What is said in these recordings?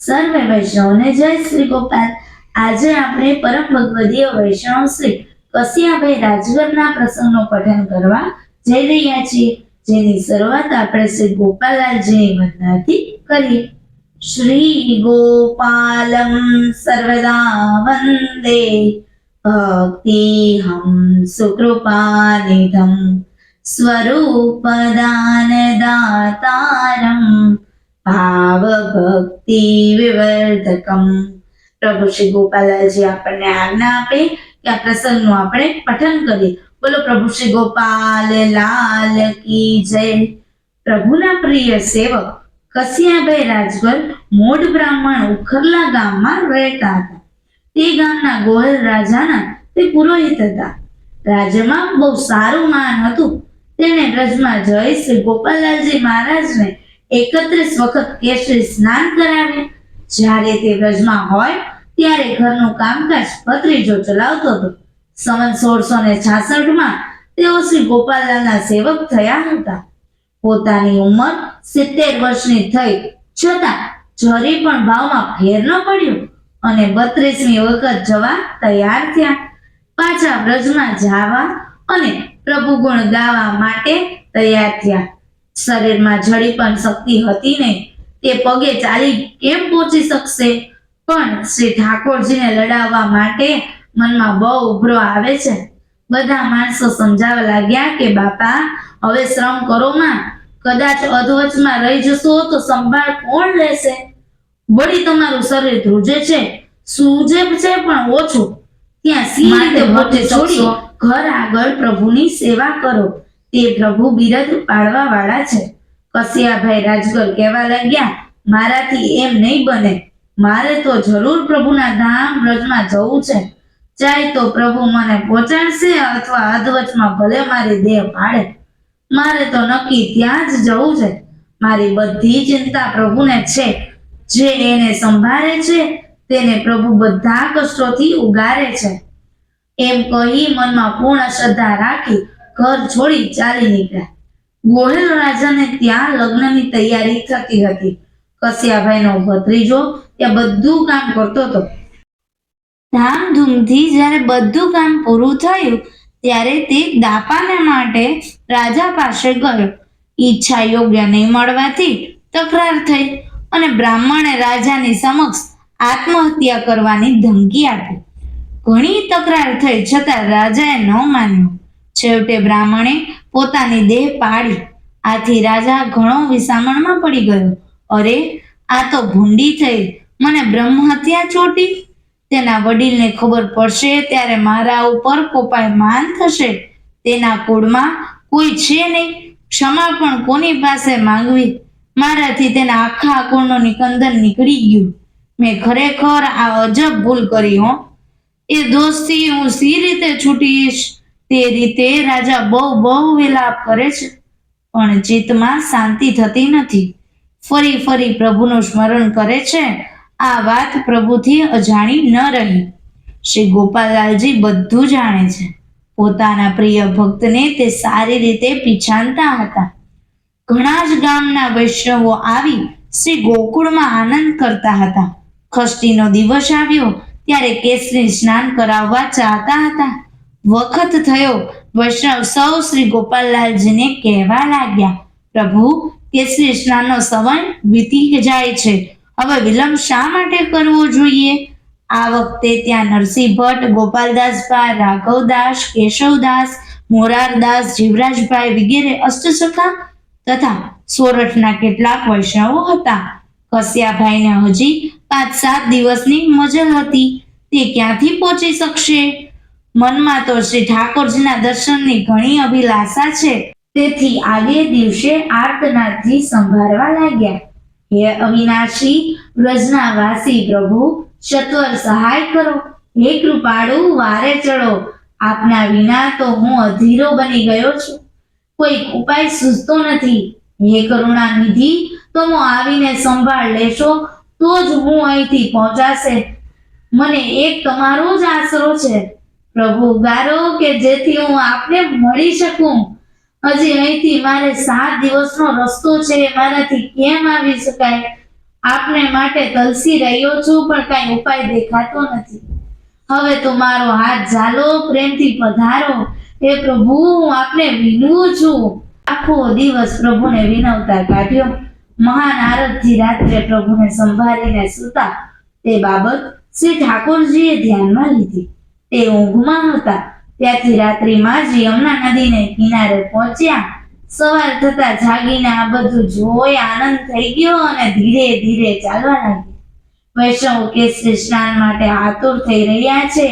સર્વે વૈષ્ણવને જય શ્રી ગોપાલ. આજે આપણે પરમ ભગવદીય વૈષ્ણવ શ્રી કસિયાભાઈ રાજગરના પ્રસંગનું પઠન કરવા જઈ રહ્યા છીએ. જેની શરૂઆત આપણે શ્રી ગોપાલલાલજીની વંદનાથી કરીએ. શ્રી ગોપાલમ સર્વદા વંદે. ભક્તિ હમ સુકૃપાનિધમ. સ્વરૂપદાનદાતારમ ભાવભક્તિ વિવર્ધકમ. પ્રભુ શ્રી ગોપાલજી આપણને આજ્ઞા આપે કે આ પ્રસંગનું આપણે પઠન કરીએ. બોલો પ્રભુ શ્રી ગોપાલ, લાલ કી જય. પ્રભુના પ્રિય સેવક કસિયાભાઈ રાજગર મોઢ બ્રાહ્મણ ઉખરલા ગામમાં રહેતા હતા. તે ગામના ગોહલ રાજાના તે પુરોહિત હતા. રાજ્યમાં બહુ સારું માન હતું. તેણે રજમાં જઈ શ્રી ગોપાલલાલજી મહારાજને એકત્રીસ વખત કેસરી સ્નાન કરાવે. જ્યારે તે વ્રજમાં હોય, ત્યારે ઘરનું કામકાજ ભત્રીજો ચલાવતો હતો. સવન સોળસો ને છાસઠમાં તેઓ શ્રી ગોપાલલાલના સેવક થયા હતા. પોતાની ઉંમર સિત્તેર વર્ષની થઈ છતાં જરી પણ ભાવમાં ફેર ન પડ્યો અને બત્રીસમી વખત જવા તૈયાર થયા. પાછા વ્રજમાં જવા અને પ્રભુ ગુણ ગાવા માટે તૈયાર થયા. શરીરમાં જડી પણ શક્તિ હતી ને તે પગે ચાલી કેમ પહોંચી શકશે? પણ શ્રી ઠાકોરજીને લડાવવા માટે મનમાં બહુ ઉભરો આવે છે. બધા માણસો સમજાવવા લાગ્યા કે બાપા હવે શ્રમ કરો માં. કદાચ અધવચમાં રહી જશો તો સંભાળ કોણ લેશે? વળી તમારું શરીર ધ્રુજે છે. સૂજે છે પણ ઓછું. ત્યાં સી રીતે ઘર આગળ પ્રભુની સેવા કરો. તે પ્રભુ બિરદ પાડવા વાળા છે. કસિયાભાઈ રાજગર કહેવા લાગ્યા, મારાથી એમ નહીં બને. મારે તો જરૂર પ્રભુના ધામ વ્રજમાં જવું છે. ચાહે તો પ્રભુ મને પહોંચાડશે અથવા અધવચમાં ભલે મારી દેહ પાડે મારે તો નક્કી ત્યાં જ જવું છે. મારી બધી ચિંતા પ્રભુને છે. જે એને સંભાળે છે, તેને પ્રભુ બધા કષ્ટોથી ઉગારે છે. એમ કહી મનમાં પૂર્ણ શ્રદ્ધા રાખી ઘર છોડી ચાલી નીકળ્યા. ગોહિલ રાજાને ત્યાં લગ્નની તૈયારી થતી હતી. કસિયાભાઈનો ભત્રીજો ત્યાં બધું કામ કરતો હતો. ધામધૂમથી જ્યારે બધું કામ પૂરું થયું, ત્યારે તે દાપાને માટે રાજા પાસે ગયો. ઈચ્છા યોગ્ય નહીં મળવાથી તકરાર થઈ અને બ્રાહ્મણે રાજાની સમક્ષ આત્મહત્યા કરવાની ધમકી આપી. ઘણી તકરાર થઈ છતાં રાજાએ ન માન્યું. છેવટે બ્રાહ્મણે પોતાની દેહ પાડી. આથી રાજા ઘણો વિસામણમાં પડી ગયો. અરે, આ તો ભૂંડી થઈ. મને બ્રહ્મ હત્યા ચોટી. તેના વડીલને ખબર પડશે ત્યારે મારા ઉપર કોપાયમાન થશે. તેના કુળમાં કોઈ છે નહીં. ક્ષમા પણ કોની પાસે માંગવી? મારાથી તેના આખા કુળનો નિકંદન નીકળી ગયું. મેં ખરેખર આ અજબ ભૂલ કરી, હો. એ દોસ્તી હું સી રીતે છૂટીશ? તે રીતે રાજા બહુ બહુ વિલાપ કરે છે, પણ ચિત્તમાં શાંતિ થતી નથી. ફરી ફરી પ્રભુનું સ્મરણ કરે છે, આ વાત પ્રભુથી અજાણી ન રહી. શ્રી ગોપાલલાલજી બધું જાણે છે. પોતાના પ્રિય ભક્તને તે સારી રીતે પીછાનતા હતા. ઘણા જ ગામના વૈષ્ણવો આવી શ્રી ગોકુળમાં આનંદ કરતા હતા. ખષ્ટીનો દિવસ આવ્યો, ત્યારે કેસરી સ્નાન કરાવવા ચાહતા હતા. વખત થયો. વૈષ્ણવ સૌ શ્રી ગોપાલલાલજીને કહેવા લાગ્યા, પ્રભુ કે શ્રી સ્નાનનો સમય વીતી જાય છે. હવે વિલંબ શા માટે કરવો જોઈએ? આ વખતે ત્યાં નરસિંહ ભટ્ટ ગોપાલદાસભાઈ રાઘવદાસ, કેશવદાસ, મોરારદાસ, જીવરાજભાઈ વગેરે અષ્ટસખા તથા સોરઠના કેટલાક વૈષ્ણવો હતા. કસ્યાભાઈને હજી પાંચ સાત દિવસની મજલ હતી. તે ક્યાંથી પહોંચી શકશે? મનમાં તો શ્રી ઠાકોરજીના દર્શનની ઘણી અભિલાષા છે. તેથી આગે દિવસે આર્તનાદથી સંભાળવા લાગ્યા. હે અવિનાશી વ્રજના વાસી પ્રભુ સત્વર સહાય કરો. હે કૃપાળુ, વારે ચડો. આપના વિના તો હું અધીરો બની ગયો છું. કોઈ ઉપાય સૂઝતો નથી. હે કરુણા નિધિ તો હું આવીને સંભાળ લેશો, તો જ હું અહીંથી પહોંચાશે. મને એક તમારો જ આશરો છે. પ્રભુ ગારો કે જેથી હું આપને મળી શકું? હજી અહીંથી મારે સાત દિવસનો રસ્તો છે, મારાથી કેમ આવી શકાય? આપને માટે તલસી રહ્યો છું, પણ કાંઈ ઉપાય દેખાતો નથી. હવે તો મારો હાથ ઝાલો, પ્રેમથી પધારો. હે પ્રભુ, હું આપને વિનવું છું. આખો દિવસ પ્રભુને વિનવતા કાઢ્યો. મહાન આરતજી રાત્રે પ્રભુને સંભાળીને સૂતા. તે બાબત શ્રી ઠાકોરજીએ ધ્યાનમાં લીધી. તે ઊંઘમાં હતા. ત્યાંથી રાત્રિમાં જ યમુના નદીને કિનારે પહોંચ્યા. સવાર થતા જાગીને આ બધું જોઈ આનંદ થઈ ગયો અને ધીરે ધીરે ચાલવા લાગ્યા. વૈષ્ણવ કેસરી સ્નાન માટે આતુર થઈ રહ્યા છે.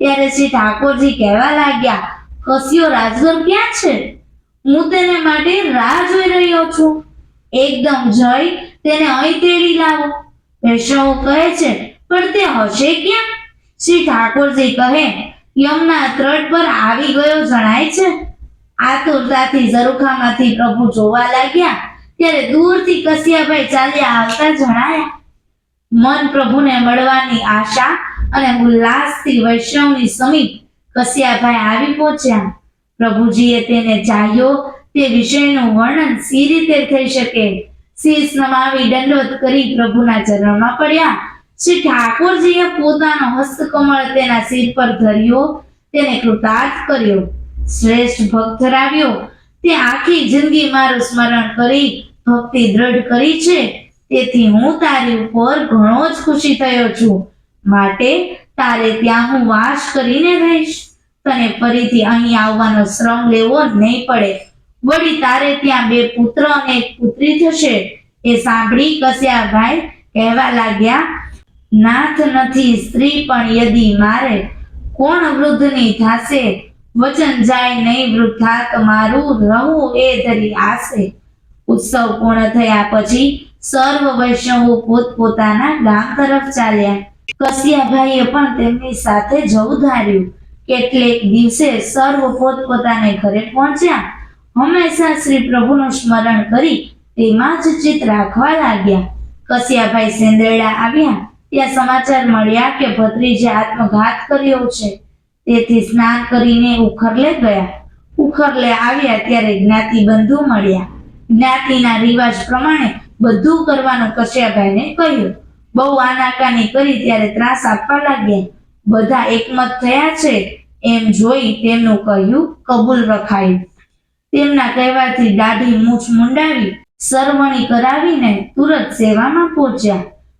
ત્યારે શ્રી ઠાકોરજી કહેવા લાગ્યા કસ્યો રાજગર ક્યાં છે? હું તેને માટે રાહ જોઈ રહ્યો છું. એકદમ જઈ તેને અહીં તેડી લાવો. વૈષ્ણવ કહે છે, પણ તે હશે ક્યાં? શ્રી ઠાકોરજી કહે, યમના તટ પર આવી ગયો જણાય છે. આતુરતાથી ઝરૂખામાંથી પ્રભુ જોવા લાગ્યા, ત્યારે દૂરથી કસિયાભાઈ ચાલ્યા આવતા જણાયા, મન પ્રભુને મળવાની આશા અને ઉલ્લાસથી વૈષ્ણવની સમીપ કસિયાભાઈ આવી પહોંચ્યા. પ્રભુજીએ તેને ચાહ્યો તે વિષયનું વર્ણન સી રીતે થઈ શકે? શીશ નમાવી દંડવત કરી પ્રભુના ચરણમાં પડ્યા શ્રી ઠાકોરજીએ પોતાનો હસ્તકમળ તેના શિર પર ધર્યો, તેને કૃતાર્થ કર્યો. શ્રેષ્ઠ ભક્ત રાવ્યો તે આખી જિંદગી મારું સ્મરણ કરી ભક્તિ દ્રઢ કરી છે. તેથી હું તારી ઉપર ઘણો જ ખુશી થયો છું. માટે તારે ત્યાં હું વાસ કરીને રહીશ. તને ફરીથી અહીં આવવાનો શ્રમ લેવો નહીં પડે. વળી તારે ત્યાં બે પુત્ર અને એક પુત્રી થશે. એ સાંભળી કસ્યાભાઈ કહેવા લાગ્યા નાથ નથી, સ્ત્રી પણ યદી મારે, કોણ વૃદ્ધની થાશે? વચન જાય નહીં વૃદ્ધાત મારું, રહું એ ધરી આશે. ઉત્સવ પૂર્ણ થયા પછી સર્વ વૈષ્ણવો પોતપોતાના ગામ તરફ ચાલ્યા. કસિયાભાઈએ પણ તેમની સાથે જવું ધાર્યું કેટલેક દિવસે સર્વ પોતપોતાને ઘરે પહોંચ્યા. હંમેશા શ્રી પ્રભુનું સ્મરણ કરી તેમાં જ ચિત રાખવા લાગ્યા. કસિયાભાઈ સેંદરડા આવ્યા. ત્યાં સમાચાર મળ્યા કે ભત્રીજે આત્મઘાત કર્યો છે. તેથી સ્નાન કરીને ઉખરલે ગયા. ઉખરલે આવ્યા ત્યારે જ્ઞાતિ બંધુ મળ્યા. જ્ઞાતિના રિવાજ પ્રમાણે બધું કરવાનું કશ્યાભાઈને કહ્યું. બહુ આનાકાની કરી ત્યારે ત્રાસ આપવા લાગ્યા. બધા એકમત થયા છે. એમ જોઈ તેમનું કહ્યું, કબૂલ રખાયું. તેમના કહેવાથી દાઢી મૂછ મુંડાવી, સરવણી કરાવીને તુરત સેવામાં પહોંચ્યા.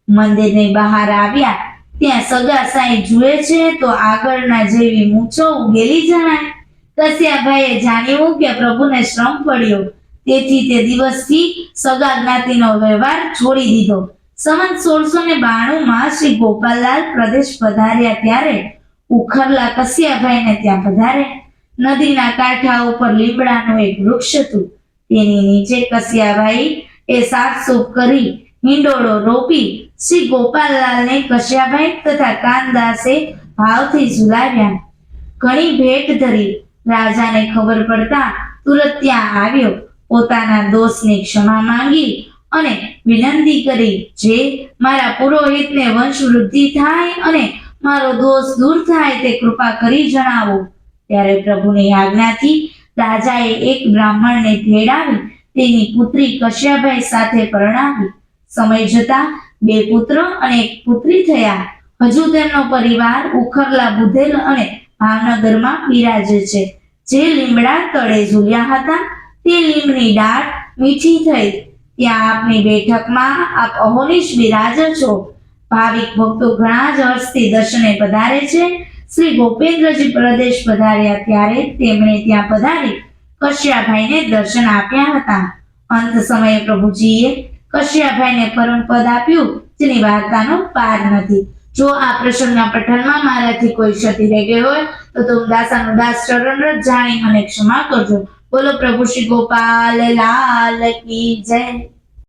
મંદિરની બહાર આવ્યા, ત્યાં સગા સાઈ જુએ છે તો આગળના જેવી મૂછો ઉગેલી જણાય. કસ્યાભાઈએ જાણ્યું કે પ્રભુને શ્રમ પડ્યો. તેથી તે દિવસથી સગા જ્ઞાતિનો વ્યવહાર છોડી દીધો. સંવત સોળસો ને બાણું માં શ્રી ગોપાલલાલ પ્રદેશ પધાર્યા ત્યારે ઉખરલા કસ્યાભાઈને ત્યાં પધારે. નદીના કાંઠા ઉપર લીમડાનું એક વૃક્ષ હતું. તેની નીચે કસ્યાભાઈ એ સાફસૂફ કરી હિંડોળો રોપી શ્રી ગોપાલલાલને કશ્યાભાઈ તથા કાનદાસે ભાવથી ઝુલાવ્યા. ઘણી ભેટ ધરી. રાજાને ખબર પડતા તુરત ત્યાં આવ્યો. પોતાના દોષની ક્ષમા માંગી અને વિનંતી કરી જે મારા પુરોહિતને વંશ વૃદ્ધિ થાય અને મારો દોષ દૂર થાય તે કૃપા કરી જણાવો. ત્યારે પ્રભુની આજ્ઞાથી રાજાએ એક બ્રાહ્મણને તેડાવી તેની પુત્રી કશ્યાભાઈ સાથે પરણાવી. સમય જતા બે પુત્ર અને એક પુત્રી થયા. હજુ તેમનો પરિવાર ઉખરલા બુધેલ અને ભાવનગરમાં બિરાજે છે. જે લીમડા તળે ઝૂલ્યા હતા, તે લીમની ડાળ મીઠી થઈ. ત્યાં આપની બેઠકમાં આપ અહોનિશ બિરાજો છો. ભાવિક ભક્તો ઘણા જ હર્ષથી દર્શને પધારે છે. શ્રી ગોપેન્દ્રજી પ્રદેશ પધાર્યા ત્યારે તેમણે ત્યાં પધારી કશ્યાભાઈને દર્શન આપ્યા હતા. અંત સમયે પ્રભુજીએ કશ્યાભાઈને પરમ પદ આપ્યું, જેની વાર્તાનો પાર નથી. જો આ પ્રસંગના પઠનમાં મારાથી કોઈ ક્ષતિ રહી ગઈ હોય, તો તું દાસાનું દાસ ચરણ જાણી મને ક્ષમા કરજો. બોલો પ્રભુ શ્રી ગોપાલ, લાલ કી જય.